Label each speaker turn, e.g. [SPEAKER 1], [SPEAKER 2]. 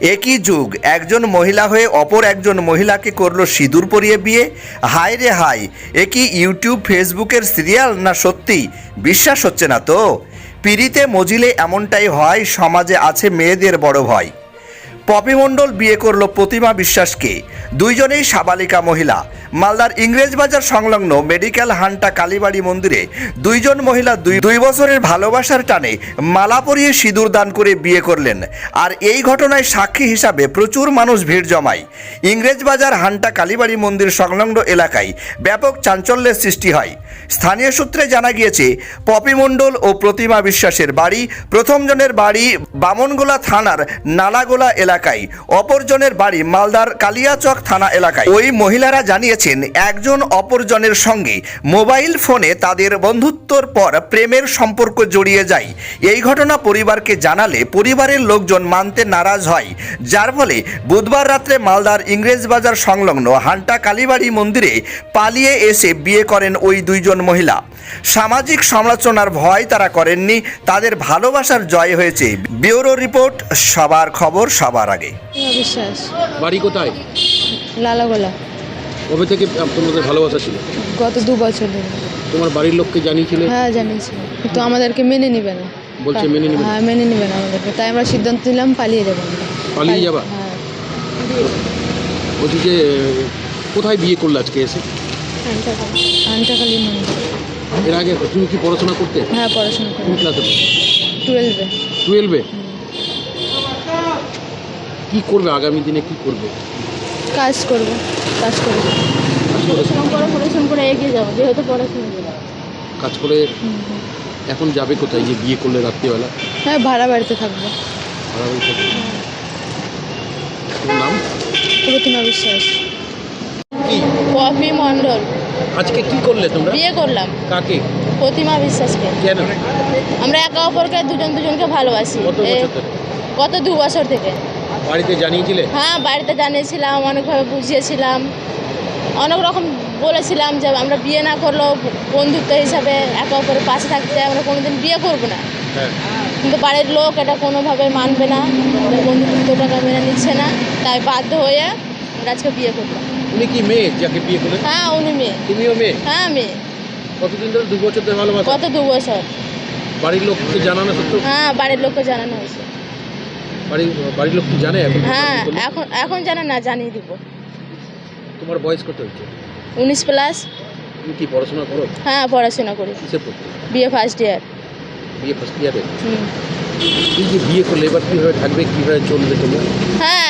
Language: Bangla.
[SPEAKER 1] একই যুগ, একজন মহিলা হয়ে অপর একজন মহিলাকে করল সিঁদুর পরিয়ে বিয়ে। হায় রে হাই একই ইউটিউব, ফেসবুকের সিরিয়াল? না সত্যি? বিশ্বাস হচ্ছে না তো। পিড়িতে মজিলে এমনটাই হয়, সমাজে আছে মেয়েদের বড় ভয়। পপি মণ্ডল বিয়ে করল প্রতিমা বিশ্বাসকে। দুইজনেই সাবালিকা মহিলা। মালদার ইংরেজবাজার সংলগ্ন মেডিকেল হান্টা কালীবাড়ি মন্দিরে দুইজন মহিলা দুই দুই বছরের ভালোবাসার টানে মালা পরিয়ে সিঁদুর দান করে বিয়ে করলেন। আর এই ঘটনায় সাক্ষী হিসাবে প্রচুর মানুষ ভিড় জমায়। ইংরেজবাজার হান্টা কালীবাড়ি মন্দির সংলগ্ন এলাকায় ব্যাপক চাঞ্চল্যের সৃষ্টি হয়। স্থানীয় সূত্রে জানা গিয়েছে, পপি মণ্ডল ও প্রতিমা বিশ্বাসের বাড়ি প্রথমজনের বাড়ি বামনগোলা থানার নালাগোলা এলাকায়। অপরজনের বাড়ি মালদার কালিয়াচক থানা এলাকায়। ওই মহিলারা জানিয়েছেন, একজন অপরজনের সঙ্গে মোবাইল ফোনে তাদের বন্ধুত্বর পর প্রেমের সম্পর্ক জড়িয়ে যায়। এই ঘটনা পরিবারকে জানালে পরিবারের লোকজন মানতে নারাজ হয়। যার ফলে বুধবার রাত্রে মালদার ইংরেজবাজার সংলগ্ন হান্টা কালীবাড়ি মন্দিরে পালিয়ে এসে বিয়ে করেন ওই দুইজন মহিলা। সামাজিক সমালোচনার ভয় তারা করেননি তাদের ভালোবাসার জয় হয়েছে। ব্যুরো রিপোর্ট সবার খবর সবার আগে।
[SPEAKER 2] বিশ্বাস
[SPEAKER 3] বাড়ি কোথায়?
[SPEAKER 2] লালাগোলা।
[SPEAKER 3] কবে থেকে তোমাদের ভালোবাসা ছিল?
[SPEAKER 2] গত দু বছর ধরে।
[SPEAKER 3] তোমার বাড়ির লোককে জানিয়েছিলে?
[SPEAKER 2] হ্যাঁ জানিয়েছি। কিন্তু আমাদেরকে মেনে নেবে না।
[SPEAKER 3] বলছে মেনে নেবে
[SPEAKER 2] হ্যাঁ মেনে নেবে না আমাদেরকে। তাই আমরা সিদ্ধান্ত নিলাম পালিয়ে যাব
[SPEAKER 3] পালিয়ে যাবা?
[SPEAKER 2] হ্যাঁ।
[SPEAKER 3] বলছি যে কোথায় বিয়ে করলে আজকে এসে?
[SPEAKER 2] আনটাকালি মন্দির।
[SPEAKER 3] এর আগে তুমি কি পড়াশোনা করতে?
[SPEAKER 2] হ্যাঁ পড়াশোনা
[SPEAKER 3] কোন ক্লাসে
[SPEAKER 2] টুয়েলভে।
[SPEAKER 3] টুয়েলভে? কি করবে আগামী দিনে? কি করবে?
[SPEAKER 2] কাজ করব কাজ করব।
[SPEAKER 3] কাজ করে
[SPEAKER 2] পরে পড়াশোনা করে এগিয়ে যাব যেহেতু পড়াশোনা
[SPEAKER 3] কাজ করে এখন যাবে কোথায়? যে বিয়ে করলে রাত্রিবেলা?
[SPEAKER 2] হ্যাঁ ভাড়া বাড়িতে থাকব।
[SPEAKER 3] ভাড়া বাড়ি থাকবে। নাম?
[SPEAKER 2] প্রতিমা বিশ্বাস। পপি মণ্ডল।
[SPEAKER 3] আজকে কি করলে তোমরা?
[SPEAKER 2] বিয়ে করলাম।
[SPEAKER 3] কাকে?
[SPEAKER 2] প্রতিমা বিশ্বাসকে।
[SPEAKER 3] কেন?
[SPEAKER 2] আমরা একে অপরকে দুজন দুজনকে ভালোবাসি।
[SPEAKER 3] কত বছর ধরে?
[SPEAKER 2] গত দু বছর থেকে।
[SPEAKER 3] বাড়িতে জানিয়েছিলে?
[SPEAKER 2] হ্যাঁ বাড়িতে জানিয়েছিলাম অনেকভাবে বুঝিয়েছিলাম। অনেক রকম বলেছিলাম যে আমরা বিয়ে না করলেও বন্ধুত্ব হিসাবে একে অপরের পাশে থাকতে আমরা কোনোদিন বিয়ে করব না।
[SPEAKER 3] হ্যাঁ।
[SPEAKER 2] কিন্তু বাড়ির লোক এটা কোনোভাবে মানবে না। আমাদের বন্ধুত্বটাকে মেনে নিচ্ছে না। তাই বাধ্য হয়ে আমরা আজকে বিয়ে করলাম।
[SPEAKER 3] তুমি কি মেয়ে যাকে বিয়ে করলে
[SPEAKER 2] হ্যাঁ উনি মেয়ে।
[SPEAKER 3] তুমিও মেয়ে?
[SPEAKER 2] হ্যাঁ মেয়ে।
[SPEAKER 3] কতদিন ধরে দু বছর ধরে ভালোবাসা?
[SPEAKER 2] গত দু বছর?
[SPEAKER 3] বাড়ির লোককে জানানো সত্য?
[SPEAKER 2] হ্যাঁ বাড়ির লোককে জানানো হয়েছে।
[SPEAKER 3] বাড়ির বাড়ির লোক কি জানে এখন
[SPEAKER 2] হ্যাঁ এখন এখন জানা না জানিয়ে দিব।
[SPEAKER 3] তোমার বয়স কত হচ্ছে
[SPEAKER 2] উনিশ প্লাস।
[SPEAKER 3] তুমি কি পড়াশোনা করো?
[SPEAKER 2] হ্যাঁ পড়াশোনা করি।
[SPEAKER 3] কিসে পড়তে?
[SPEAKER 2] বিয়ে ফার্স্ট ইয়ার
[SPEAKER 3] বিয়ে ফার্স্ট ইয়ারে
[SPEAKER 2] হুম।
[SPEAKER 3] এই যে বিয়ে করলে এবার কীভাবে থাকবে কীভাবে চলবে তোমরা?
[SPEAKER 2] হ্যাঁ